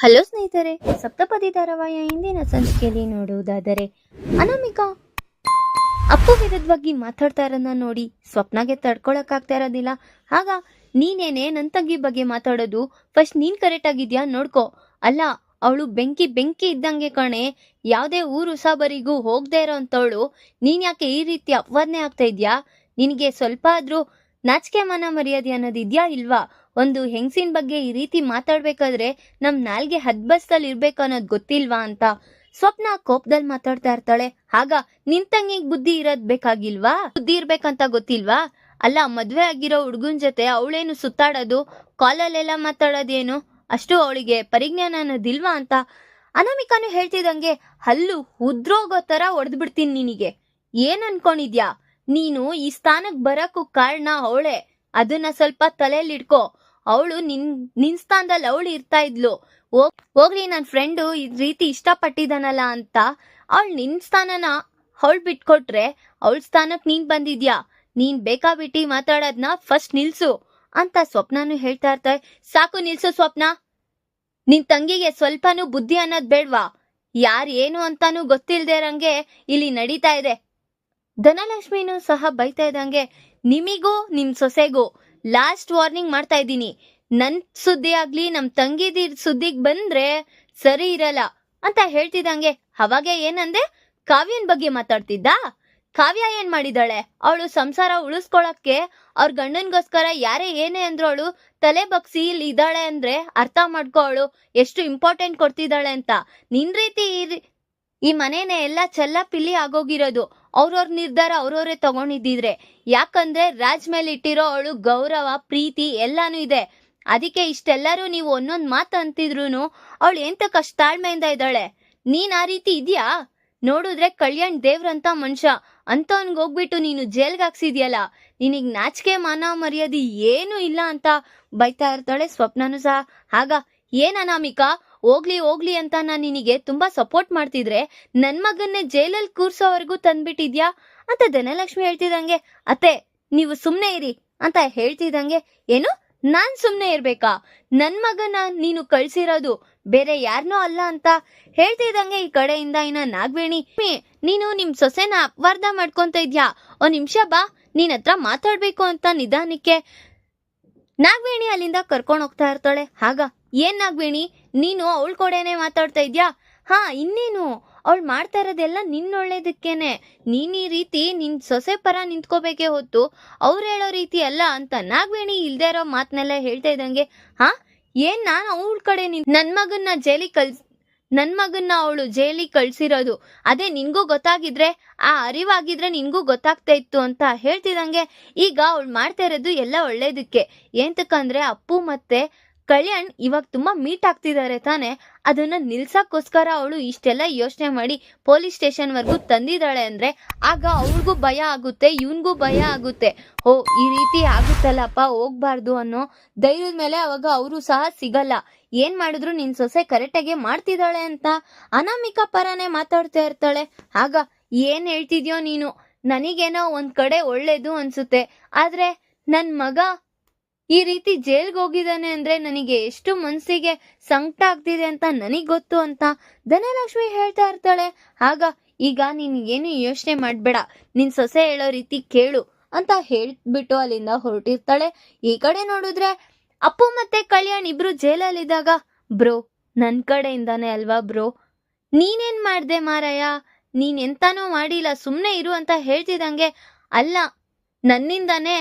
Hello ಸ್ನೇಹಿತರೆ, ಸಪ್ತಪದಿ ಧಾರಾವಾಹಿಯ ಹಿಂದಿನ ಸಂಚಿಕೆಯಲ್ಲಿ ನೋಡುವುದಾದರೆ, ಅನಾಮಿಕಾ. ಅಪ್ಪು ವಿರುದ್ಧವಾಗಿ ಮಾತಾಡ್ತಾ ಇರೋದನ್ನ ನೋಡಿ ಸ್ವಪ್ನಾಗೆ ತಡ್ಕೊಳಕ್ಕಾಗ್ತಾ ಇರೋದಿಲ್ಲ. ಆಗ, ನೀನೇನೆ ನನ್ನ ತಂಗಿ ಬಗ್ಗೆ ಮಾತಾಡೋದು? ಫಸ್ಟ್ ನೀನ್ ಕರೆಕ್ಟ್ ಆಗಿದ್ಯಾ? ನೋಡ್ಕೋ. ಅಲ್ಲ, ಅವಳು ಬೆಂಕಿ ಬೆಂಕಿ ಇದ್ದಂಗೆ ಕಣೆ. ಯಾವುದೇ ಊರು ಸಾಬರಿಗೂ ಹೋಗದೆ ಇರೋ ಅಂತವಳು. ನೀನ್ ಯಾಕೆ ಈ ರೀತಿ ಅಪವಾದನೆ ಆಗ್ತಾ ಇದ್ಯಾ? ನಿನಗೆ ಸ್ವಲ್ಪ ಆದ್ರೂ ನಾಚಿಕೆ ಮನ ಮರ್ಯಾದೆ ಅನ್ನೋದಿದ್ಯಾ ಇಲ್ವಾ? ಒಂದು ಹೆಂಗಸಿನ ಬಗ್ಗೆ ಈ ರೀತಿ ಮಾತಾಡ್ಬೇಕಾದ್ರೆ ನಮ್ ನಾಲ್ಗೆ ಹದ್ಬಸ್ತಲ್ಲಿ ಇರ್ಬೇಕು ಅನ್ನೋದು ಗೊತ್ತಿಲ್ವಾ ಅಂತ. ಸ್ವಪ್ನ ಕೋಪದಲ್ಲಿ ಮಾತಾಡ್ತಾ ಇರ್ತಾಳೆ. ಆಗ ನಿನ್ ತಂಗಿಗ್ ಬುದ್ಧಿ ಇರೋದ್ ಬೇಕಾಗಿಲ್ವಾ? ಬುದ್ಧಿ ಇರ್ಬೇಕಂತ ಗೊತ್ತಿಲ್ವಾ? ಅಲ್ಲ, ಮದ್ವೆ ಆಗಿರೋ ಹುಡ್ಗನ್ ಜೊತೆ ಅವಳೇನು ಸುತ್ತಾಡೋದು, ಕಾಲಲ್ಲೆಲ್ಲ ಮಾತಾಡೋದೇನು? ಅಷ್ಟು ಅವಳಿಗೆ ಪರಿಜ್ಞಾನ ಅನ್ನೋದಿಲ್ವಾ ಅಂತ. ಅನಾಮಿಕಾನು ಹೇಳ್ತಿದಂಗೆ ಹಲ್ಲು, ಉದ್ರೋಗೋ ತರ ಹೊಡೆದ್ಬಿಡ್ತೀನಿ ನಿನಗೆ. ಏನ್ ಅನ್ಕೊಂಡಿದ್ಯಾ? ನೀನು ಈ ಸ್ಥಾನಕ್ ಬರಕ್ಕೂ ಕಾರಣ ಅವಳೆ. ಅದನ್ನ ಸ್ವಲ್ಪ ತಲೆಯಲ್ಲಿ ಇಟ್ಕೋ ಅವಳು ನಿನ್ ನಿನ್ ಸ್ಥಾನದಲ್ಲಿ ಅವಳು ಇರ್ತಾ ಇದ್ಲು. ಹೋಗ್- ಹೋಗ್ಲಿ ನನ್ನ ಫ್ರೆಂಡು ಈ ರೀತಿ ಇಷ್ಟಪಟ್ಟಿದ್ದಾನಲ್ಲ ಅಂತ. ಅವಳು ನಿನ್ ಸ್ಥಾನನ ಅವಳು ಬಿಟ್ಕೊಟ್ರೆ ಅವಳ ಸ್ಥಾನಕ್ ನೀನ್ ಬಂದಿದ್ಯಾ? ನೀನ್ ಬೇಕಾಬಿಟ್ಟಿ ಮಾತಾಡೋದ್ನ ಫಸ್ಟ್ ನಿಲ್ಸು ಅಂತ ಸ್ವಪ್ನನು ಹೇಳ್ತಾ ಇರ್ತಾರೆ ಸಾಕು ನಿಲ್ಸು ಸ್ವಪ್ನ. ನಿನ್ ತಂಗಿಗೆ ಸ್ವಲ್ಪನೂ ಬುದ್ಧಿ ಅನ್ನೋದ್ ಬೇಡ್ವಾ? ಯಾರ್ ಏನು ಅಂತಾನೂ ಗೊತ್ತಿಲ್ಲದೆ ಇರಂಗೆ ಇಲ್ಲಿ ನಡೀತಾ ಇದೆ. ಧನಲಕ್ಷ್ಮಿನೂ ಸಹ ಬೈತಾ ಇದ್ದಂಗೆ, ನಿಮಿಗೂ ನಿಮ್ ಸೊಸೆಗೂ ಲಾಸ್ಟ್ ವಾರ್ನಿಂಗ್ ಮಾಡ್ತಾ ಇದ್ದೀನಿ. ನನ್ನ ಸುದ್ದಿ ಆಗ್ಲಿ, ನಮ್ ತಂಗಿದಿ ಸುದ್ದಿಗೆ ಬಂದ್ರೆ ಸರಿ ಇರಲ್ಲ ಅಂತ ಹೇಳ್ತಿದ್ದಂಗೆ ಅವಾಗೆ ಏನಂದೆ? ಕಾವ್ಯನ್ ಬಗ್ಗೆ ಮಾತಾಡ್ತಿದ್ದ? ಕಾವ್ಯ ಏನ್ ಮಾಡಿದಾಳೆ? ಅವಳು ಸಂಸಾರ ಉಳಿಸ್ಕೊಳಕ್ಕೆ ಅವ್ರ ಗಂಡನ್ಗೋಸ್ಕರ ಯಾರೇ ಏನೇ ಅಂದ್ರು ಅವಳು ತಲೆ ಬಗ್ಸಿ ಇಲ್ಲಿ ಇದ್ದಾಳೆ ಅಂದ್ರೆ ಅರ್ಥ ಮಾಡ್ಕೋ ಅವಳು. ಎಷ್ಟು ಇಂಪಾರ್ಟೆಂಟ್ ಕೊಡ್ತಿದ್ದಾಳೆ ಅಂತ. ನಿನ್ ರೀತಿ ಈ ಮನೇನೆ ಎಲ್ಲ ಚೆಲ್ಲ ಪಿಲ್ಲಿ ಆಗೋಗಿರೋದು. ಅವ್ರವ್ರ ನಿರ್ಧಾರ ಅವ್ರವರೇ ತಗೊಂಡಿದ್ದಿದ್ರೆ ಯಾಕಂದ್ರೆ ರಾಜ್ ಮೇಲೆ ಇಟ್ಟಿರೋ ಅವಳು ಗೌರವ, ಪ್ರೀತಿ ಎಲ್ಲಾನು ಇದೆ. ಅದಕ್ಕೆ ಇಷ್ಟೆಲ್ಲರೂ ನೀವು ಒಂದೊಂದ್ ಮಾತು ಅಂತಿದ್ರು ಅವಳು ಕಷ್ಟ ತಾಳ್ಮೆಯಿಂದ ಇದ್ದಾಳೆ? ನೀನ್ ಆ ರೀತಿ ಇದ್ಯಾ? ನೋಡಿದ್ರೆ ಕಲ್ಯಾಣ್ ದೇವ್ರಂತ ಮನುಷ್ಯ. ಅಂತವನ್ಗ್ ಹೋಗ್ಬಿಟ್ಟು ನೀನು ಜೈಲ್ಗೆ ಹಾಕ್ಸಿದ್ಯಲ್ಲ. ನಿನಗ್ ನಾಚಿಕೆ ಮಾನ ಮರ್ಯಾದೆ ಏನೂ ಇಲ್ಲ ಅಂತ ಬೈತಾ ಇರ್ತಾಳೆ ಸ್ವಪ್ನನು ಸಹ. ಆಗ ಏನ್ ಅನಾಮಿಕಾ? ಹೋಗ್ಲಿ ಹೋಗ್ಲಿ ಅಂತ ನಾನು ನಿನಗೆ ತುಂಬಾ ಸಪೋರ್ಟ್ ಮಾಡ್ತಿದ್ರೆ ನನ್ ಮಗನ್ನೇ ಜೈಲಲ್ಲಿ ಕೂರ್ಸೋವರೆಗೂ ತಂದ್ಬಿಟ್ಟಿದ್ಯಾ? ಅಂತ ಧನಲಕ್ಷ್ಮಿ ಹೇಳ್ತಿದಂಗೆ ಅತ್ತೆ ನೀವು ಸುಮ್ನೆ ಇರಿ ಅಂತ ಹೇಳ್ತಿದಂಗೆ ಏನು? ನಾನ್ ಸುಮ್ನೆ ಇರ್ಬೇಕಾ? ನನ್ ಮಗನ ನೀನು ಕಳ್ಸಿರೋದು ಬೇರೆ ಯಾರನ್ನೋ ಅಲ್ಲ ಅಂತ? ಹೇಳ್ತಿದಂಗೆ ಈ ಕಡೆಯಿಂದ ಇನ್ನ ನಾಗವೇಣಿ "ಮೇ, ನೀನು ನಿಮ್ ಸೊಸೆನ ಅಪವಾರ್ಧ ಮಾಡ್ಕೊಂತ ಇದ್ಯಾ? ಒಂದ್ ನಿಮಿಷ ಬಾ ನೀನ್ ಹತ್ರ ಮಾತಾಡ್ಬೇಕು ಅಂತ ನಿಧಾನಕ್ಕೆ. ನಾಗವೇಣಿ ಅಲ್ಲಿಂದ ಕರ್ಕೊಂಡು ಹೋಗ್ತಾ ಇರ್ತಾಳೆ. ಆಗ ಏನ್ ನಾಗವೇಣಿ ನೀನು ಅವಳ ಕಡೆನೆ ಮಾತಾಡ್ತಾ ಇದ್ಯಾ? ಹಾ, ಇನ್ನೇನು? ಅವಳು ಮಾಡ್ತಾ ಇರೋದೆಲ್ಲ ನಿನ್ನ ಒಳ್ಳೇದಕ್ಕೇನೆ ನೀನ್ ಈ ರೀತಿ ನಿನ್ ಸೊಸೆ ಪರ ನಿಂತ್ಕೋಬೇಕೇ ಹೊತ್ತು ಅವ್ರು ಹೇಳೋ ರೀತಿ ಅಲ್ಲ ಅಂತ ನಾಗವೇಣಿ ಇಲ್ದೇ ಇರೋ ಮಾತನ್ನೆಲ್ಲ ಹೇಳ್ತಾ ಇದ್ದಂಗೆ, ಹಾ? ಏನ್ ನಾನು ಅವಳ ಕಡೆ ನಿನ್ ನನ್ ಮಗನ್ನ ಜೈಲಿಗೆ ಕಳ್ಸ್ ನನ್ ಮಗನ್ನ ಅವಳು ಜೈಲಿಗೆ ಕಳ್ಸಿರೋದು. ಅದೇ ನಿನ್ಗೂ ಗೊತ್ತಾಗಿದ್ರೆ, ಆ ಅರಿವಾಗಿದ್ರೆ ನಿನ್ಗೂ ಗೊತ್ತಾಗ್ತಾ ಇತ್ತು ಅಂತ ಹೇಳ್ತಿದಂಗೆ ಈಗ ಅವಳು ಮಾಡ್ತಾ ಇರೋದು ಎಲ್ಲ ಒಳ್ಳೇದಕ್ಕೆ. ಏಂತಕ್ಕಂದ್ರೆ ಅಪ್ಪು ಮತ್ತೆ ಕಲ್ಯಾಣ್ ಇವಾಗ ತುಂಬಾ ಮೀಟ್ ಆಗ್ತಿದ್ದಾರೆ ತಾನೆ, ಅದನ್ನ ನಿಲ್ಸಕ್ಕೋಸ್ಕರ ಅವಳು ಇಷ್ಟೆಲ್ಲ ಯೋಚನೆ ಮಾಡಿ ಪೊಲೀಸ್ ಸ್ಟೇಷನ್ ವರ್ಗೂ ತಂದಿದ್ದಾಳೆ ಅಂದ್ರೆ ಆಗ ಅವ್ರಿಗೂ ಭಯ ಆಗುತ್ತೆ, ಇವನ್ಗೂ ಭಯ ಆಗುತ್ತೆ. ಓ ಈ ರೀತಿ ಆಗುತ್ತಲ್ಲಪ್ಪ, ಹೋಗ್ಬಾರ್ದು ಅನ್ನೋ ಧೈರ್ಯದ ಮೇಲೆ ಅವಾಗ ಅವರು ಸಹ ಸಿಗಲ್ಲ. ಏನ್ ಮಾಡಿದ್ರು ನಿನ್ ಸೊಸೆ ಕರೆಕ್ಟಾಗಿ ಮಾಡ್ತಿದ್ದಾಳೆ ಅಂತ? ಅನಾಮಿಕ ಪರನೇ ಮಾತಾಡ್ತಾ ಇರ್ತಾಳೆ. ಆಗ ಏನ್ ಹೇಳ್ತಿದ್ಯೋ ನೀನು? ನನಗೇನೋ ಒಂದ್ ಕಡೆ ಒಳ್ಳೇದು ಅನ್ಸುತ್ತೆ. ಆದ್ರೆ ನನ್ ಮಗ ಈ ರೀತಿ ಜೈಲ್ಗೆ ಹೋಗಿದ್ದಾನೆ ಅಂದ್ರೆ ನನಗೆ ಎಷ್ಟು ಮನ್ಸಿಗೆ ಸಂಕಟ ಆಗ್ತಿದೆ ಅಂತ ನನಗ್ ಗೊತ್ತು ಅಂತ ಧನಲಕ್ಷ್ಮಿ ಹೇಳ್ತಾ ಇರ್ತಾಳೆ. ಆಗ ಈಗ ನೀನ್ ಏನು ಯೋಚನೆ ಮಾಡ್ಬೇಡ, ನಿನ್ ಸೊಸೆ ಹೇಳೋ ರೀತಿ ಕೇಳು ಅಂತ ಹೇಳ್ಬಿಟ್ಟು ಅಲ್ಲಿಂದ ಹೊರಟಿರ್ತಾಳೆ. ಈ ಕಡೆ ನೋಡಿದ್ರೆ ಅಪ್ಪು ಮತ್ತೆ ಕಲ್ಯಾಣ್ ಇಬ್ರು ಜೈಲಲ್ಲಿದ್ದಾಗ, ಬ್ರೋ, ನನ್ ಕಡೆಯಿಂದಾನೆ ಅಲ್ವಾ ಬ್ರೋ? ನೀನೇನ್ ಮಾಡ್ದೆ ಮಾರಾಯ? ನೀನ್ ಎಂತಾನೂ ಮಾಡಿಲ್ಲ, ಸುಮ್ನೆ ಇರು ಅಂತ ಹೇಳ್ತಿದಂಗೆ ಅಲ್ಲ, ನನ್ನಿಂದಾನೇ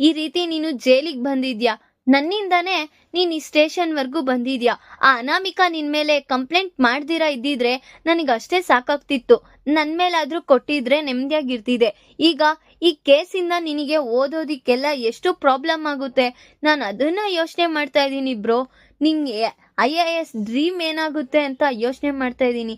ಈ ರೀತಿ ನೀನು ಜೈಲಿಗೆ ಬಂದಿದ್ಯಾ? ನನ್ನಿಂದಾನೇ ನೀನ್ ಈ ಸ್ಟೇಷನ್ ವರ್ಗೂ ಬಂದಿದ್ಯಾ? ಆ ಅನಾಮಿಕಾ ನಿನ್ ಮೇಲೆ ಕಂಪ್ಲೇಂಟ್ ಮಾಡ್ದಿರಾ ಇದ್ದಿದ್ರೆ ನನಗೆ ಅಷ್ಟೇ ಸಾಕಾಗ್ತಿತ್ತು. ನನ್ ಮೇಲಾದ್ರೂ ಕೊಟ್ಟಿದ್ರೆ ನೆಮ್ಮದಿಯಾಗಿರ್ತಿದೆ ಈಗ ಈ ಕೇಸಿಂದ ನಿನಗೆ ಓದೋದಿಕ್ಕೆಲ್ಲ ಎಷ್ಟು ಪ್ರಾಬ್ಲಮ್ ಆಗುತ್ತೆ? ನಾನು ಅದನ್ನ ಯೋಚನೆ ಮಾಡ್ತಾ ಇದ್ದೀನಿ ಬ್ರೋ. ನಿಂಗೆ ಐ ಎ ಎಸ್ ಡ್ರೀಮ್ ಏನಾಗುತ್ತೆ ಅಂತ ಯೋಚನೆ ಮಾಡ್ತಾ ಇದ್ದೀನಿ.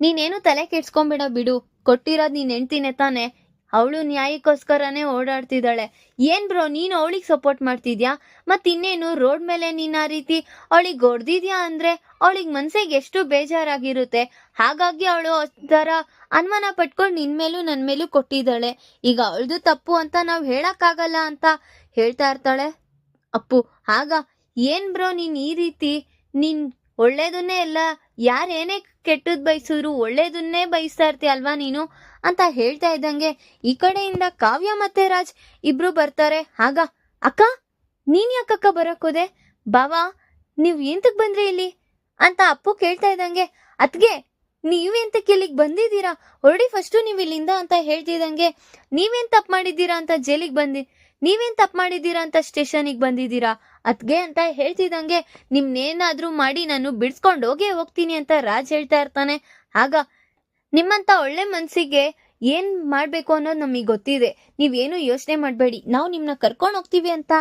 ನೀನೇನು ತಲೆ ಕೆಡ್ಸ್ಕೊಂಬೇಡ ಬಿಡು. ಕೊಟ್ಟಿರೋದು ನೀನ್ ಹೆಂಡ್ತಿನೇ ತಾನೆ. ಅವಳು ನ್ಯಾಯಕ್ಕೋಸ್ಕರನೇ ಓಡಾಡ್ತಿದ್ದಾಳೆ. ಏನ್ ಬ್ರೋ, ನೀನು ಅವಳಿಗೆ ಸಪೋರ್ಟ್ ಮಾಡ್ತಿದ್ಯಾ? ಮತ್ ಇನ್ನೇನು, ರೋಡ್ ಮೇಲೆ ನೀನು ಆ ರೀತಿ ಅವಳಿಗೆ ಹೊಡ್ದಿದ್ಯಾ ಅಂದ್ರೆ ಅವಳಿಗೆ ಮನ್ಸಿಗೆ ಎಷ್ಟು ಬೇಜಾರಾಗಿರುತ್ತೆ? ಹಾಗಾಗಿ ಅವಳು ಒಂಥರ ಅನುಮಾನ ಪಟ್ಕೊಂಡು ನಿನ್ ಮೇಲೂ ನನ್ನ ಮೇಲೂ ಕೊಟ್ಟಿದ್ದಾಳೆ. ಈಗ ಅವಳದು ತಪ್ಪು ಅಂತ ನಾವು ಹೇಳಕ್ಕಾಗಲ್ಲ ಅಂತ ಹೇಳ್ತಾ ಇರ್ತಾಳೆ. ಅಪ್ಪು, ಆಗ ಏನ್ ಬ್ರೋ ನೀನ್ ಈ ರೀತಿ ನೀನ್ ಒಳ್ಳೇದನ್ನೇ ಎಲ್ಲ ಯಾರೇನೇ ಕೆಟ್ಟದ್ ಬಯಸಿದ್ರು ಒಳ್ಳೇದನ್ನೇ ಬಯಸ್ತಾ ಇರ್ತೀಯ ಅಲ್ವಾ ನೀನು? ಅಂತ ಹೇಳ್ತಾ ಇದ್ದಂಗೆ ಈ ಕಡೆಯಿಂದ ಕಾವ್ಯ ಮತ್ತೆ ರಾಜ್ ಇಬ್ರು ಬರ್ತಾರೆ. ಆಗ, ಅಕ್ಕ, ನೀನ್ ಯಾಕಕ್ಕ ಬರಕೋದೆ ಬಾವಾ, ನೀವ್ ಎಂತಕ್ ಬಂದ್ರಿ ಇಲ್ಲಿ? ಅಂತ ಅಪ್ಪು ಕೇಳ್ತಾ ಇದ್ದಂಗೆ ಅತ್ಗೆ ನೀವೆಂತಕ್ಕೆ ಇಲ್ಲಿಗೆ ಬಂದಿದ್ದೀರಾ? ಹೊರಡಿ ಫಸ್ಟು ನೀವು ಇಲ್ಲಿಂದ ಅಂತ ಹೇಳ್ತಿದ್ದಂಗೆ, ನೀವೇನ್ ತಪ್ಪು ಮಾಡಿದ್ದೀರಾ ಅಂತ ಜೈಲಿಗೆ ಬಂದಿ ನೀವೇನ್ ತಪ್ಪು ಮಾಡಿದ್ದೀರಾ ಅಂತ ಸ್ಟೇಷನಿಗೆ ಬಂದಿದ್ದೀರಾ? ಅದ್ಗೆ ಅಂತ ಹೇಳ್ತಿದ್ದಂಗೆ ನಿಮ್ನೇನಾದ್ರೂ ಮಾಡಿ ನಾನು ಬಿಡ್ಸ್ಕೊಂಡು ಹೋಗೇ ಹೋಗ್ತೀನಿ ಅಂತ ರಾಜ್ ಹೇಳ್ತಾ ಇರ್ತಾನೆ. ಆಗ ನಿಮ್ಮಂತ ಒಳ್ಳೆ ಮನ್ಸಿಗೆ ಏನ್ ಮಾಡ್ಬೇಕು ಅನ್ನೋದು ನಮಗೆ ಗೊತ್ತಿದೆ. ನೀವೇನು ಯೋಚನೆ ಮಾಡಬೇಡಿ. ನಾವು ನಿಮ್ನ ಕರ್ಕೊಂಡು ಹೋಗ್ತೀವಿ ಅಂತ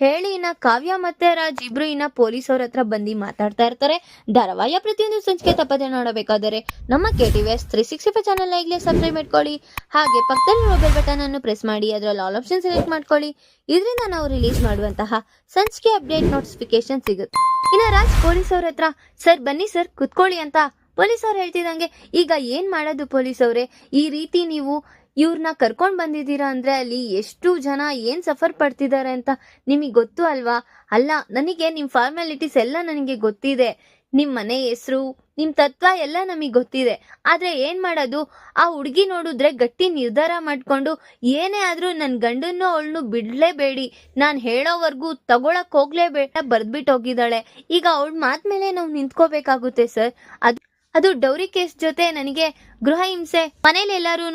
ಹೇಳಿ ಇನ್ನ ಕಾವ್ಯ ಮತ್ತೆ ರಾಜ್ ಇಬ್ರು ಇನ್ನ ಪೊಲೀಸ್ ಅವ್ರ ಹತ್ರ ಬಂದು ಮಾತಾಡ್ತಾ ಇರ್ತಾರೆ. ಧಾರಾವಾಹಿಯ ಪ್ರತಿಯೊಂದು ಸಂಚಿಕೆ ತಪ್ಪದೆ ನೋಡಬೇಕಾದರೆ ನಮ್ಮ K T S three sixty five channel ಈಗಲೇ ಸಬ್ಸ್ಕ್ರೈಬ್ ಮಾಡ್ಕೊಳ್ಳಿ. ಹಾಗೆ ಪಕ್ಕದಲ್ಲಿ ಮೊಬೈಲ್ ಬಟನ್ ಅನ್ನು ಪ್ರೆಸ್ ಮಾಡಿ, ಅದರಲ್ಲಿ ಆಲ್ ಆಪ್ಷನ್ ಸೆಲೆಕ್ಟ್ ಮಾಡ್ಕೊಳ್ಳಿ. ಇದರಿಂದ ನಾವು ರಿಲೀಸ್ ಮಾಡುವಂತಹ ಸಂಚಿಕೆ ಅಪ್ಡೇಟ್ ನೋಟಿಫಿಕೇಶನ್ ಸಿಗುತ್ತೆ. ಇನ್ನ ರಾಜ್ ಪೊಲೀಸ್ ಅವ್ರ ಹತ್ರ, ಸರ್ ಬನ್ನಿ ಸರ್, ಕುತ್ಕೊಳ್ಳಿ ಅಂತ ಪೊಲೀಸ್ ಅವ್ರು ಹೇಳ್ತಿದಂಗೆ ಈಗ ಏನ್ ಮಾಡೋದು ಪೊಲೀಸ್ ಅವರೇ ಈ ರೀತಿ ನೀವು ಇವ್ರನ್ನ ಕರ್ಕೊಂಡ್ ಬಂದಿದ್ದೀರಾ ಅಂದ್ರೆ ಅಲ್ಲಿ ಎಷ್ಟು ಜನ ಏನ್ ಸಫರ್ ಪಡ್ತಿದ್ದಾರೆ ಅಂತ ನಿಮಗೆ ಗೊತ್ತು ಅಲ್ವಾ? ಅಲ್ಲ, ನನಗೆ ನಿಮ್ ಫಾರ್ಮಾಲಿಟೀಸ್ ಎಲ್ಲ ನನಗೆ ಗೊತ್ತಿದೆ. ನಿಮ್ ಮನೆ ಹೆಸರು, ನಿಮ್ ತತ್ವ ಎಲ್ಲ ನಮಗ್ ಗೊತ್ತಿದೆ. ಆದ್ರೆ ಏನ್ ಮಾಡೋದು? ಆ ಹುಡುಗಿ ನೋಡಿದ್ರೆ ಗಟ್ಟಿ ನಿರ್ಧಾರ ಮಾಡ್ಕೊಂಡು, ಏನೇ ಆದ್ರೂ ನನ್ ಗಂಡನ್ನು ಅವಳನ್ನು ಬಿಡ್ಲೇಬೇಡಿ. ನಾನ್ ಹೇಳೋವರೆಗೂ ತಗೊಳಕ್ ಹೋಗ್ಲೇಬೇಡ ಬರ್ದ್ಬಿಟ್ಟು ಹೋಗಿದ್ದಾಳೆ. ಈಗ ಅವಳ ಮಾತ್ ಮೇಲೆ ನಾವು ನಿಂತ್ಕೋಬೇಕಾಗುತ್ತೆ ಸರ್. ಅದು ಅದು ಡೌರಿ ಕೇಸ್ ಜೊತೆ ನನಗೆ ಗೃಹ ಹಿಂಸೆ. ಮನೇಲಿ ಎಲ್ಲರೂ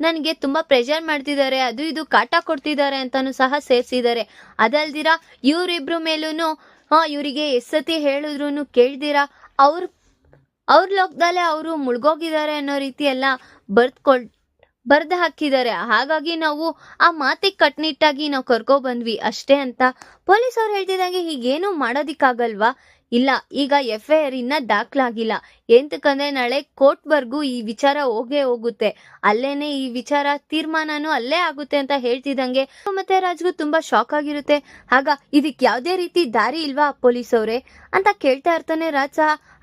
ನನಗೆ ತುಂಬಾ ಪ್ರೆಷರ್ ಮಾಡ್ತಿದ್ದಾರೆ. ಅದು ಇದು ಕಾಟ ಕೊಡ್ತಿದ್ದಾರೆ ಅಂತಾನು ಸಹ ಸೇರಿಸಿದ್ದಾರೆ. ಅದಲ್ದಿರ ಇವರಿಬ್ರು ಮೇಲೂ ಹಾ, ಇವರಿಗೆ ಎಸ್ಸತಿ ಹೇಳಿದ್ರು ಕೇಳ್ದಿರಾ? ಅವ್ರ ಅವ್ರ ಲೋಕದಲ್ಲೇ ಅವರು ಮುಳುಗೋಗಿದ್ದಾರೆ ಅನ್ನೋ ರೀತಿ ಎಲ್ಲ ಬರ್ದ್ಕೊಳ್ ಬರ್ದು ಹಾಕಿದ್ದಾರೆ. ಹಾಗಾಗಿ ನಾವು ಆ ಮಾತಿಗೆ ಕಟ್ನಿಟ್ಟಾಗಿ ನಾವು ಕರ್ಕೊ ಬಂದ್ವಿ ಅಷ್ಟೇ ಅಂತ. ಪೊಲೀಸ್ ಅವ್ರು ಹೇಳ್ತಿದ್ದಾಗೆ ಹೀಗೇನು ಮಾಡೋದಿಕ್ಕಾಗಲ್ವಾ? ಇಲ್ಲ, ಈಗ ಎಫ್ ಐ ಆರ್ ಇನ್ನ ದಾಖಲಾಗಿಲ್ಲ. ಎಂತಕಂದ್ರೆ ನಾಳೆ ಕೋರ್ಟ್ವರೆಗೂ ಈ ವಿಚಾರ ಹೋಗೇ ಹೋಗುತ್ತೆ. ಅಲ್ಲೇನೆ ಈ ವಿಚಾರ ತೀರ್ಮಾನನೂ ಅಲ್ಲೇ ಆಗುತ್ತೆ ಅಂತ ಹೇಳ್ತಿದಂಗೆ ಮತ್ತೆ ರಾಜ್ಗೂ ತುಂಬಾ ಶಾಕ್ ಆಗಿರುತ್ತೆ. ಆಗ ಇದಕ್ ಯಾವ್ದೇ ರೀತಿ ದಾರಿ ಇಲ್ವಾ ಪೊಲೀಸ್ ಅವ್ರೆ ಅಂತ ಕೇಳ್ತಾ ಇರ್ತಾನೆ ರಾಜ್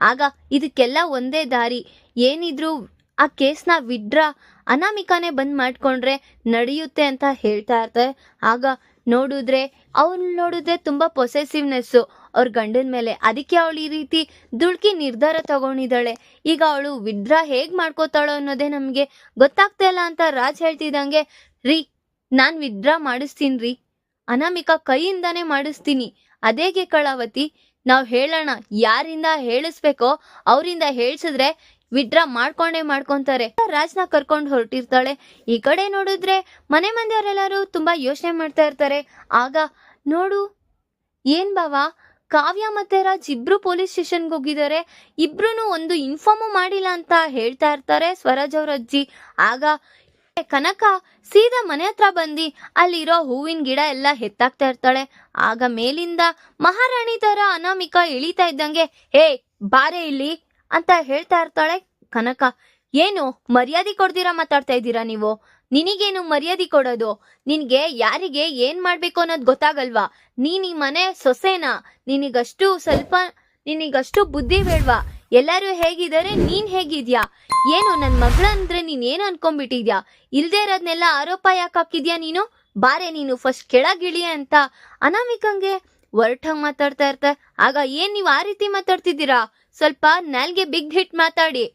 ಆಗ ಇದಕ್ಕೆಲ್ಲ ಒಂದೇ ದಾರಿ. ಏನಿದ್ರು ಆ ಕೇಸ್ನ ವಿಡ್ರಾ ಅನಾಮಿಕಾನೇ ಬಂದ್ ಮಾಡ್ಕೊಂಡ್ರೆ ನಡೆಯುತ್ತೆ ಅಂತ ಹೇಳ್ತಾ ಇರ್ತಾರೆ. ಆಗ ನೋಡಿದ್ರೆ ಅವ್ನು ನೋಡಿದ್ರೆ ತುಂಬಾ ಪೊಸೆಸಿವ್ನೆಸ್ಸು ಅವ್ರ ಗಂಡನ ಮೇಲೆ ಅದಕ್ಕೆ ಅವಳು ಈ ರೀತಿ ದುಳ್ಕಿ ನಿರ್ಧಾರ ತಗೊಂಡಿದ್ದಾಳೆ. ಈಗ ಅವಳು ವಿಡ್ರಾ ಹೇಗ್ ಮಾಡ್ಕೋತಾಳೋ ಅನ್ನೋದೇ ನಮ್ಗೆ ಗೊತ್ತಾಗ್ತಾ ಇಲ್ಲ ಅಂತ ರಾಜ್ ಹೇಳ್ತಿದ್ದಂಗೆ, ರೀ, ನಾನ್ ವಿಡ್ರಾ ಮಾಡಿಸ್ತೀನಿ ರೀ. ಅನಾಮಿಕಾ ಕೈಯಿಂದಾನೇ ಮಾಡಿಸ್ತೀನಿ. ಅದೇಗೆ ಕಳಾವತಿ, ನಾವು ಹೇಳೋಣ ಯಾರಿಂದ ಹೇಳಿಸ್ಬೇಕೋ ಅವರಿಂದ ಹೇಳಿಸಿದ್ರೆ ವಿಡ್ರಾ ಮಾಡ್ಕೊಂಡೇ ಮಾಡ್ಕೊಂತಾರೆ. ರಾಜ್ನ ಕರ್ಕೊಂಡು ಹೊರಟಿರ್ತಾಳೆ. ಈ ಕಡೆ ನೋಡಿದ್ರೆ ಮನೆ ಮಂದಿಯವರೆಲ್ಲರೂ ತುಂಬಾ ಯೋಚನೆ ಮಾಡ್ತಾ ಇರ್ತಾರೆ. ಆಗ, ನೋಡು, ಏನ್ ಬಾವಾ? ಕಾವ್ಯ ಮತ್ತೆ ರಾಜ್ ಇಬ್ರು ಪೊಲೀಸ್ ಸ್ಟೇಷನ್ಗೆ ಹೋಗಿದ್ದಾರೆ ಇಬ್ರು ಒಂದು ಇನ್ಫಾರ್ಮು ಮಾಡಿಲ್ಲ ಅಂತ ಹೇಳ್ತಾ ಇರ್ತಾರೆ. ಸ್ವರಾಜ್ ಅವ್ರ ಅಜ್ಜಿ. ಆಗ ಕನಕ, ಸೀದಾ ಮನೆ ಹತ್ರ ಬಂದು. ಅಲ್ಲಿರೋ ಹೂವಿನ ಗಿಡ ಎಲ್ಲ ಹೆತ್ತಾಕ್ತಾ ಇರ್ತಾಳೆ. ಆಗ ಮೇಲಿಂದ ಮಹಾರಾಣಿ ತರ ಅನಾಮಿಕಾ ಇಳಿತಾ ಇದ್ದಂಗೆ, ಹೇ, ಬಾರೆ ಇಲ್ಲಿ, ಅಂತ ಹೇಳ್ತಾ ಇರ್ತಾಳೆ ಕನಕ. ಏನು, ಮರ್ಯಾದೆ ಕೊಡ್ದಿರಾ ಮಾತಾಡ್ತಾ ಇದ್ದೀರಾ ನೀವು? ನಿನಗೇನು ಮರ್ಯಾದೆ ಕೊಡೋದು? ನಿನಗೆ ಯಾರಿಗೆ ಏನ್ ಮಾಡ್ಬೇಕು ಅನ್ನೋದು ಗೊತ್ತಾಗಲ್ವಾ? ನೀನ್ ಈ ಮನೆ ಸೊಸೆನಾ? ನಿನಗಷ್ಟು ಸ್ವಲ್ಪ, ನಿನಗಷ್ಟು ಬುದ್ಧಿ ಬೇಡ್ವಾ? ಎಲ್ಲರೂ ಹೇಗಿದ್ದಾರೆ? ನೀನ್ ಹೇಗಿದ್ಯಾ? ಏನು, ನನ್ ಮಗಳ ಅಂದ್ರೆ ನೀನ್ ಏನ್ ಅನ್ಕೊಂಡ್ಬಿಟ್ಟಿದ್ಯಾ? ಇಲ್ದೇ ಇರೋದ್ನೆಲ್ಲ ಆರೋಪ ಯಾಕೆ ಹಾಕಿದ್ಯಾ ನೀನು? ಬಾರೆ, ನೀನು ಫಸ್ಟ್ ಕೆಳಗಿಳಿ ಅಂತ. ಅನಾಮಿಕಂಗೆ ಒರಟಾಗಿ ಮಾತಾಡ್ತಾ ಇರ್ತಾರೆ ಆಗ ಏನ್ ನೀವು ಆ ರೀತಿ ಮಾತಾಡ್ತಿದ್ದೀರಾ? ಸ್ವಲ್ಪ ನಾಲ್ಗೆ ಬಿಗ್ ಹಿಟ್ ಮಾತಾಡಿ.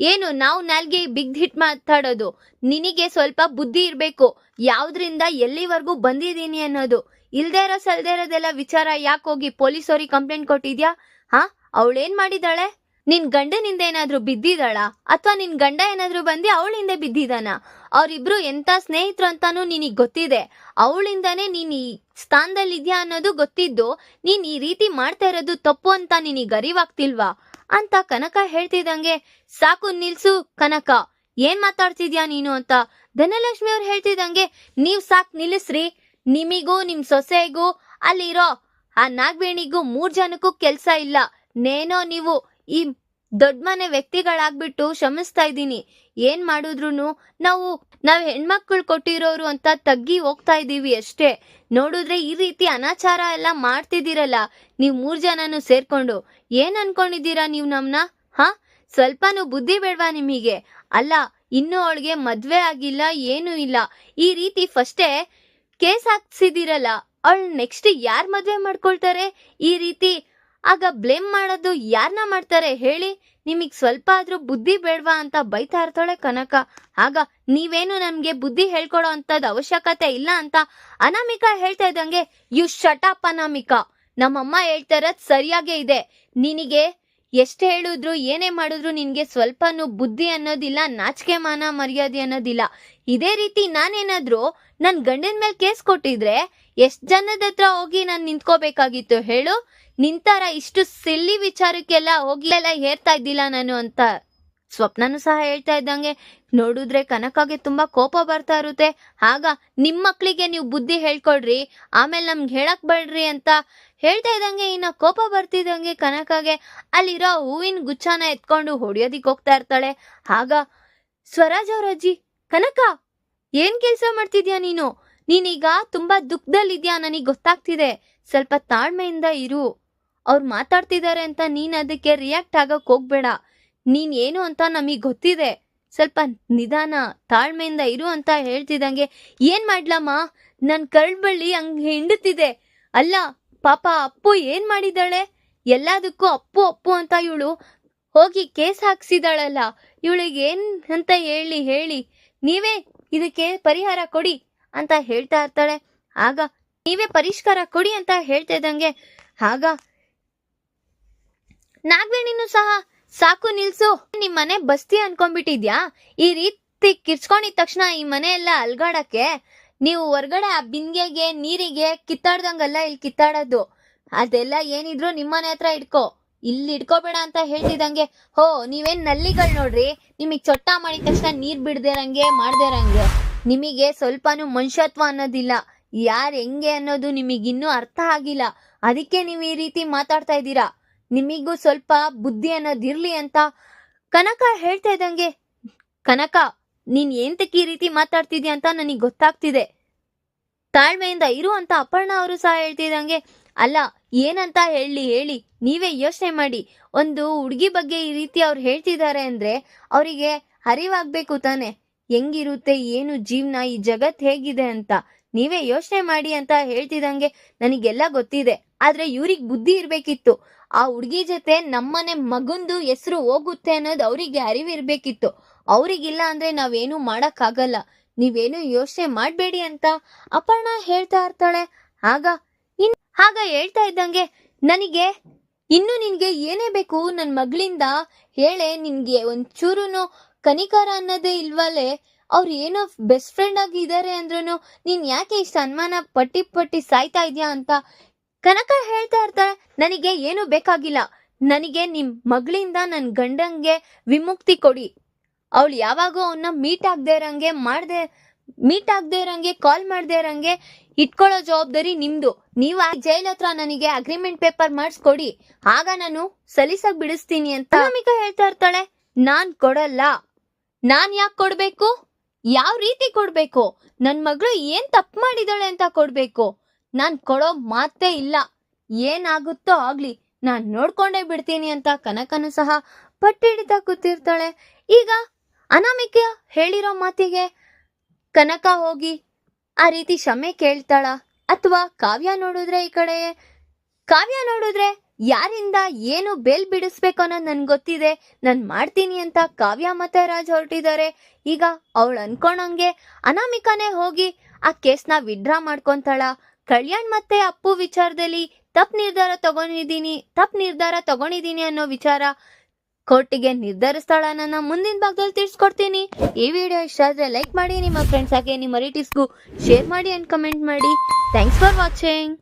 ಏನು, ನಾವು ನಾಲ್ಗೆ ಬಿಗ್ ಹಿಟ್ ಮಾತಾಡೋದು. ನಿನಗೆ ಸ್ವಲ್ಪ ಬುದ್ಧಿ ಇರಬೇಕು. ಯಾವ್ದ್ರಿಂದ ಎಲ್ಲಿವರೆಗೂ ಬಂದಿದ್ದೀನಿ ಅನ್ನೋದು. ಇಲ್ದೇ ಇರೋ ಸಲ್ದೇ ಇರೋದೆಲ್ಲ ವಿಚಾರ ಯಾಕೆ ಹೋಗಿ ಪೊಲೀಸವ್ರಿಗೆ ಕಂಪ್ಲೇಂಟ್ ಕೊಟ್ಟಿದ್ಯಾ? ಹಾ ಅವಳೇನ್ ಮಾಡಿದಾಳೆ? ನಿನ್ ಗಂಡನಿಂದ ಏನಾದ್ರೂ ಬಿದ್ದಿದಾಳ? ಅಥವಾ ನಿನ್ ಗಂಡ ಏನಾದ್ರೂ ಬಂದು ಅವಳಿಂದ ಬಿದ್ದಿದಾನ? ಅವ್ರಿಬ್ರು ಎಂತ ಸ್ನೇಹಿತರು ಅಂತಾನು ನಿನಗ್ ಗೊತ್ತಿದೆ. ಅವಳಿಂದಾನೇ ನೀನ್ ಈ ಸ್ಥಾನದಲ್ಲಿದ್ಯಾ ಅನ್ನೋದು ಗೊತ್ತಿದ್ದು, ನೀನ್ ಈ ರೀತಿ ಮಾಡ್ತಾ ಇರೋದು ತಪ್ಪು ಅಂತ ನಿನಗ್ ಅರಿವಾಗ್ತಿಲ್ವಾ? ಅಂತ ಕನಕ ಹೇಳ್ತಿದ್ದಂಗೆ, ಸಾಕು ನಿಲ್ಸು ಕನಕ, ಏನ್ ಮಾತಾಡ್ತಿದ್ಯಾ ನೀನು ಅಂತ? ಧನಲಕ್ಷ್ಮಿ ಅವ್ರು ಹೇಳ್ತಿದ್ದಂಗೆ, ನೀವ್ ಸಾಕ್ ನಿಲ್ಲಿಸ್ರಿ, ನಿಮಿಗೂ, ನಿಮ್ ಸೊಸೆಗೂ, ಅಲ್ಲಿರೋ ಆ ನಾಗವೇಣಿಗೂ ಮೂರ್ ಜನಕ್ಕೂ ಕೆಲ್ಸ ಇಲ್ಲ. ನೇನೋ ನೀವು ಈ ದೊಡ್ಡ ಮನೆ ವ್ಯಕ್ತಿಗಳಾಗ್ಬಿಟ್ಟು ಶ್ರಮಿಸ್ತಾ ಇದ್ದೀನಿ. ಏನ್ ಮಾಡಿದ್ರು ನಾವು ನಾವ್ ಹೆಣ್ಮಕ್ಳು ಕೊಟ್ಟಿರೋರು ಅಂತ ತಗ್ಗಿ ಹೋಗ್ತಾ ಇದೀವಿ ಅಷ್ಟೇ. ನೋಡಿದ್ರೆ ಈ ರೀತಿ ಅನಾಚಾರ ಎಲ್ಲ ಮಾಡ್ತಿದ್ದೀರಲ್ಲ, ನೀವು ಮೂರು ಜನನು ಸೇರ್ಕೊಂಡು, ಏನ್ ಅನ್ಕೊಂಡಿದ್ದೀರಾ ನೀವು ನಮ್ನ? ಹಾ? ಸ್ವಲ್ಪನೂ ಬುದ್ಧಿ ಬೇಡ್ವಾ ನಿಮಗೆ? ಅಲ್ಲ, ಇನ್ನು ಅವಳಿಗೆ ಮದ್ವೆ ಆಗಿಲ್ಲ, ಏನೂ ಇಲ್ಲ. ಈ ರೀತಿ ಫಸ್ಟೇ ಕೇಸ್ ಹಾಕ್ಸಿದಿರಲ್ಲ ಅವಳು ನೆಕ್ಸ್ಟ್ ಯಾರ್ ಮದ್ವೆ ಮಾಡ್ಕೊಳ್ತಾರೆ? ಈ ರೀತಿ ಆಗ ಬ್ಲೇಮ್ ಮಾಡೋದು ಯಾರನ್ನ ಮಾಡ್ತಾರೆ ಹೇಳಿ? ನಿಮಗ್ ಸ್ವಲ್ಪ ಆದ್ರೂ ಬುದ್ಧಿ ಬೇಡ್ವಾ ಅಂತ ಬೈತಾ ಇರ್ತಾಳೆ ಕನಕ. ಆಗ ನೀವೇನು ನಮ್ಗೆ ಬುದ್ಧಿ ಹೇಳ್ಕೊಡೋ ಅಂತದ್ ಅವಶ್ಯಕತೆ ಇಲ್ಲ ಅಂತ ಅನಾಮಿಕಾ ಹೇಳ್ತಾ ಇದ್ದಂಗೆ, ಯು ಶಟಪ್ ಅನಾಮಿಕಾ. ನಮ್ಮಮ್ಮ ಹೇಳ್ತಾ ಇರೋದ್ ಸರಿಯಾಗೇ ಇದೆ. ನಿನಗೆ ಎಷ್ಟು ಹೇಳಿದ್ರು, ಏನೇ ಮಾಡಿದ್ರು ನಿನ್ಗೆ ಸ್ವಲ್ಪನೂ ಬುದ್ಧಿ ಅನ್ನೋದಿಲ್ಲ, ನಾಚಿಕೆ ಮಾನ ಮರ್ಯಾದೆ ಅನ್ನೋದಿಲ್ಲ. ಇದೇ ರೀತಿ ನಾನೇನಾದ್ರೂ ನನ್ ಗಂಡನ ಮೇಲೆ ಕೇಸ್ ಕೊಟ್ಟಿದ್ರೆ ಎಷ್ಟ್ ಜನದ ಹತ್ರ ಹೋಗಿ ನಾನ್ ನಿಂತ್ಕೋಬೇಕಾಗಿತ್ತು ಹೇಳು? ನಿಂತಾರ ಇಷ್ಟು ಸಿಲ್ಲಿ ವಿಚಾರಕ್ಕೆಲ್ಲ ಹೋಗಿ ಎಲ್ಲ ಹೇರ್ತಾ ಇದ್ದಿಲ್ಲ ನಾನು ಅಂತ. ಸ್ವಪ್ನನು ಸಹ ಹೇಳ್ತಾ ಇದ್ದಂಗೆ. ನೋಡಿದ್ರೆ ಕನಕಾಗೆ ತುಂಬಾ ಕೋಪ ಬರ್ತಾ ಇರುತ್ತೆ. ಆಗ ನಿಮ್ ಮಕ್ಳಿಗೆ ನೀವು ಬುದ್ಧಿ ಹೇಳ್ಕೊಡ್ರಿ, ಆಮೇಲೆ ನಮ್ಗೆ ಹೇಳಕ್ ಬೇಡ್ರಿ ಅಂತ ಹೇಳ್ತಾ ಇದ್ದಂಗೆ, ಇನ್ನ ಕೋಪ ಬರ್ತಿದ್ದಂಗೆ ಕನಕಾಗೆ. ಅಲ್ಲಿರೋ ಹೂವಿನ ಗುಚ್ಛನ ಎತ್ಕೊಂಡು ಹೊಡಿಯೋದಿಕ್ ಹೋಗ್ತಾ ಇರ್ತಾಳೆ. ಆಗ ಸ್ವರಾಜ್ ಅವ್ರ ಅಜ್ಜಿ, ಕನಕ! ಏನ್ ಕೆಲಸ ಮಾಡ್ತಿದ್ಯಾ ನೀನು? ನೀನೀಗ ತುಂಬಾ ದುಃಖದಲ್ಲಿದ್ಯಾ ನನಗ್ ಗೊತ್ತಾಗ್ತಿದೆ. ಸ್ವಲ್ಪ ತಾಳ್ಮೆಯಿಂದ ಇರು. ಅವ್ರು ಮಾತಾಡ್ತಿದ್ದಾರೆ ಅಂತ ನೀನ್ ಅದಕ್ಕೆ ರಿಯಾಕ್ಟ್ ಆಗಕ್ ಹೋಗ್ಬೇಡ. ನೀನ್ ಏನು ಅಂತ ನಮಗ್ ಗೊತ್ತಿದೆ. ಸ್ವಲ್ಪ ನಿಧಾನ, ತಾಳ್ಮೆಯಿಂದ ಇರು ಅಂತ ಹೇಳ್ತಿದ್ದಂಗೆ, ಏನ್ ಮಾಡ್ಲಮ್ಮ? ನನ್ ಕಳ್ಬಳ್ಳಿ ಹಂಗ್ ಹಿಂಡುತ್ತಿದೆ ಅಲ್ಲ, ಪಾಪ ಅಪ್ಪು ಏನ್ ಮಾಡಿದಾಳೆ ಎಲ್ಲದಕ್ಕೂ ಅಪ್ಪು ಅಪ್ಪು ಅಂತ ಇವಳು ಹೋಗಿ ಕೇಸ್ ಹಾಕ್ಸಿದಾಳಲ್ಲ. ಇವಳಿಗೆ ಏನ್ ಅಂತ ಹೇಳಿ ಹೇಳಿ. ನೀವೇ ಇದಕ್ಕೆ ಪರಿಹಾರ ಕೊಡಿ ಅಂತ ಹೇಳ್ತಾ ಇರ್ತಾಳೆ. ಆಗ ನೀವೇ ಪರಿಷ್ಕಾರ ಕೊಡಿ ಅಂತ ಹೇಳ್ತಾ ಇದ್ದಂಗೆ ಆಗ ನಾಗವೇಣಿನೂ ಸಹ ಸಾಕು ನಿಲ್ಸು, ನಿಮ್ ಮನೆ ಬಸ್ತಿ ಅನ್ಕೊಂಡ್ಬಿಟ್ಟಿದ್ಯಾ? ಈ ರೀತಿ ಕಿರ್ಚ್ಕೊಂಡಿದ ತಕ್ಷಣ ಈ ಮನೆ ಎಲ್ಲ ಅಲ್ಗಾಡಕ್ಕೆ ನೀವು ಹೊರ್ಗಡೆ ಆ ಬಿಂದಿಗೆಗೆ, ನೀರಿಗೆ ಕಿತ್ತಾಡ್ದಂಗಲ್ಲ ಇಲ್ಲಿ ಕಿತ್ತಾಡೋದು. ಅದೆಲ್ಲ ಏನಿದ್ರು ನಿಮ್ಮನೆ ಹತ್ರ ಇಟ್ಕೋ. ಇಲ್ಲಿ ಇಟ್ಕೋಬೇಡ ಅಂತ ಹೇಳ್ತಿದಂಗೆ ಹೋ, ನೀವೇನ್ ನಲ್ಲಿಗಳು ನೋಡ್ರಿ? ನಿಮಗ್ ಚೊಟ್ಟ ಮಾಡಿದ ತಕ್ಷಣ ನೀರ್ ಬಿಡ್ದಿರಂಗೆ, ಮಾಡ್ದಿರಂಗೆ. ನಿಮಗೆ ಸ್ವಲ್ಪನೂ ಮನುಷ್ಯತ್ವ ಅನ್ನೋದಿಲ್ಲ. ಯಾರ್ ಹೆಂಗೆ ಅನ್ನೋದು ನಿಮಗಿನ್ನೂ ಅರ್ಥ ಆಗಿಲ್ಲ. ಅದಕ್ಕೆ ನೀವು ಈ ರೀತಿ ಮಾತಾಡ್ತಾ ಇದ್ದೀರಾ? ನಿಮಿಗೂ ಸ್ವಲ್ಪ ಬುದ್ಧಿ ಅನ್ನೋದಿರ್ಲಿ ಅಂತ ಕನಕ ಹೇಳ್ತಾ ಇದ್ದಂಗೆ, ಕನಕ, ನೀನ್ ಏಂತಕ್ಕೆ ಈ ರೀತಿ ಮಾತಾಡ್ತಿದ್ಯಾ ಅಂತ ನನಗೆ ಗೊತ್ತಾಗ್ತಿದೆ. ತಾಳ್ಮೆಯಿಂದ ಇರು ಅಂತ ಅಪರ್ಣ ಅವರು ಸಹ ಹೇಳ್ತಿದ್ದಂಗೆ, ಅಲ್ಲ ಏನಂತ ಹೇಳಿ ಹೇಳಿ, ನೀವೇ ಯೋಚನೆ ಮಾಡಿ. ಒಂದು ಹುಡುಗಿ ಬಗ್ಗೆ ಈ ರೀತಿ ಅವ್ರು ಹೇಳ್ತಿದ್ದಾರೆ ಅಂದ್ರೆ ಅವರಿಗೆ ಅರಿವಾಗ್ಬೇಕು ತಾನೆ. ಹೆಂಗಿರುತ್ತೆ, ಏನು ಜೀವನ, ಈ ಜಗತ್ ಹೇಗಿದೆ ಅಂತ. ನೀವೇ ಯೋಚನೆ ಮಾಡಿ ಅಂತ ಹೇಳ್ತಿದಂಗೆ ನನಗೆಲ್ಲ ಗೊತ್ತಿದೆ. ಆದ್ರೆ ಇವ್ರಿಗೆ ಬುದ್ಧಿ ಇರ್ಬೇಕಿತ್ತು. ಆ ಹುಡುಗಿ ಜೊತೆ ನಮ್ಮನೆ ಮಗಂದು ಹೆಸರು ಹೋಗುತ್ತೆ ಅನ್ನೋದು ಅವರಿಗೆ ಅರಿವಿರ್ಬೇಕಿತ್ತು. ಅವ್ರಿಗಿಲ್ಲ ಅಂದ್ರೆ ನಾವೇನು ಮಾಡಕ್ಕಾಗಲ್ಲ. ನೀವೇನು ಯೋಚನೆ ಮಾಡ್ಬೇಡಿ ಅಂತ ಅಪರ್ಣ ಹೇಳ್ತಾ ಇರ್ತಾಳೆ. ಆಗ ಆಗ ಹೇಳ್ತಾ ಇದ್ದಂಗೆ ನನಗೆ, ಇನ್ನು ನಿನ್ಗೆ ಏನೇ ಬೇಕು ನನ್ನ ಮಗಳಿಂದ ಹೇಳೆ, ನಿನ್ಗೆ ಒಂಚೂರು ಕನಿಕಾರ ಅನ್ನೋದೇ ಇಲ್ವಲ್ಲೇ ಅವ್ರು ಏನೋ ಬೆಸ್ಟ್ ಫ್ರೆಂಡ್ ಆಗಿ ಇದಾರೆ ಅಂದ್ರೂ ನೀನ್ ಯಾಕೆ ಇಷ್ಟು ಅನುಮಾನ ಪಟ್ಟಿ ಪಟ್ಟಿ ಸಾಯ್ತಾ ಇದ್ಯಾ ಅಂತ ಕನಕ ಹೇಳ್ತಾ ಇರ್ತಾಳೆ, ನನಗೆ ಏನು ಬೇಕಾಗಿಲ್ಲ. ನನಗೆ ನಿಮ್ ಮಗಳಿಂದ ನನ್ ಗಂಡಂಗೆ ವಿಮುಕ್ತಿ ಕೊಡಿ. ಅವಳು ಯಾವಾಗೋ ಅವನ್ನ ಮೀಟ್ ಆಗದೆ ಇರಂಗೆ ಮಾಡ್ದೆ ಮೀಟ್ ಆಗದೆ ಇರಂಗೆ, ಕಾಲ್ ಮಾಡದೆ ಇರಂಗೆ ಇಟ್ಕೊಳ್ಳೋ ಜವಾಬ್ದಾರಿ ನಿಮ್ದು. ನೀವು ಜೈಲ್ ಹತ್ರ ನನಗೆ ಅಗ್ರಿಮೆಂಟ್ ಪೇಪರ್ ಮಾಡಿಸ್ಕೊಡಿ. ಆಗ ನಾನು ಸಲೀಸಾಗಿ ಬಿಡಿಸ್ತೀನಿ ಅಂತ ಅನಾಮಿಕಾ ಹೇಳ್ತಾ ಇರ್ತಾಳೆ. ನಾನ್ ಕೊಡಲ್ಲ. ನಾನ್ ಯಾಕೆ ಕೊಡ್ಬೇಕು? ಯಾವ ರೀತಿ ಕೊಡ್ಬೇಕು? ನನ್ ಮಗಳು ಏನ್ ತಪ್ಪು ಮಾಡಿದಾಳೆ ಅಂತ ಕೊಡ್ಬೇಕು? ನಾನ್ ಕೊಡೋ ಮಾತೇ ಇಲ್ಲ. ಏನಾಗುತ್ತೋ ಆಗ್ಲಿ, ನಾನ್ ನೋಡ್ಕೊಂಡೇ ಬಿಡ್ತೀನಿ ಅಂತ ಕನಕನು ಸಹ ಪಟ್ಟಿ ಹಿಡಿತಾ ಕೂತಿರ್ತಾಳೆ. ಈಗ ಅನಾಮಿಕ ಹೇಳಿರೋ ಮಾತಿಗೆ ಕನಕ ಹೋಗಿ ಆ ರೀತಿ ಕ್ಷಮೆ ಕೇಳ್ತಾಳ ಅಥವಾ ಕಾವ್ಯ ನೋಡಿದ್ರೆ ಈ ಕಡೆ? ಕಾವ್ಯ ನೋಡಿದ್ರೆ ಯಾರಿಂದ ಏನು ಬೇಲ್ ಬಿಡಿಸ್ಬೇಕು ಅನ್ನೋದು ನನ್ಗೆ ಗೊತ್ತಿದೆ. ನಾನು ಮಾಡ್ತೀನಿ ಅಂತ ಕಾವ್ಯ ಮತ್ತೆ ರಾಜ್ ಹೊರಟಿದ್ದಾರೆ. ಈಗ ಅವಳು ಅನ್ಕೊಂಡಂಗೆ ಅನಾಮಿಕಾನೇ ಹೋಗಿ ಆ ಕೇಸ್ನ ವಿಡ್ರಾ ಮಾಡ್ಕೊಂತಾಳ. ಕಲ್ಯಾಣ್ ಮತ್ತೆ ಅಪ್ಪು ವಿಚಾರದಲ್ಲಿ ತಪ್ಪು ನಿರ್ಧಾರ ತಗೊಂಡಿದ್ದೀನಿ ತಪ್ಪು ನಿರ್ಧಾರ ತಗೊಂಡಿದ್ದೀನಿ ಅನ್ನೋ ವಿಚಾರ ಕೋರ್ಟಿಗೆ ನಿರ್ಧರಿಸ್ತಾಳ ನನ್ನ ಮುಂದಿನ ಭಾಗದಲ್ಲಿ ತಿಳಿಸ್ಕೊಡ್ತೀನಿ. ಈ ವಿಡಿಯೋ ಇಷ್ಟ ಆದ್ರೆ ಲೈಕ್ ಮಾಡಿ, ನಿಮ್ಮ ಫ್ರೆಂಡ್ಸ್ ಹಾಗೆ ನಿಮ್ಮ ರಿಲೇಟಿವ್ಸ್ಗೂ ಶೇರ್ ಮಾಡಿ ಅಂಡ್ ಕಮೆಂಟ್ ಮಾಡಿ. Thanks for watching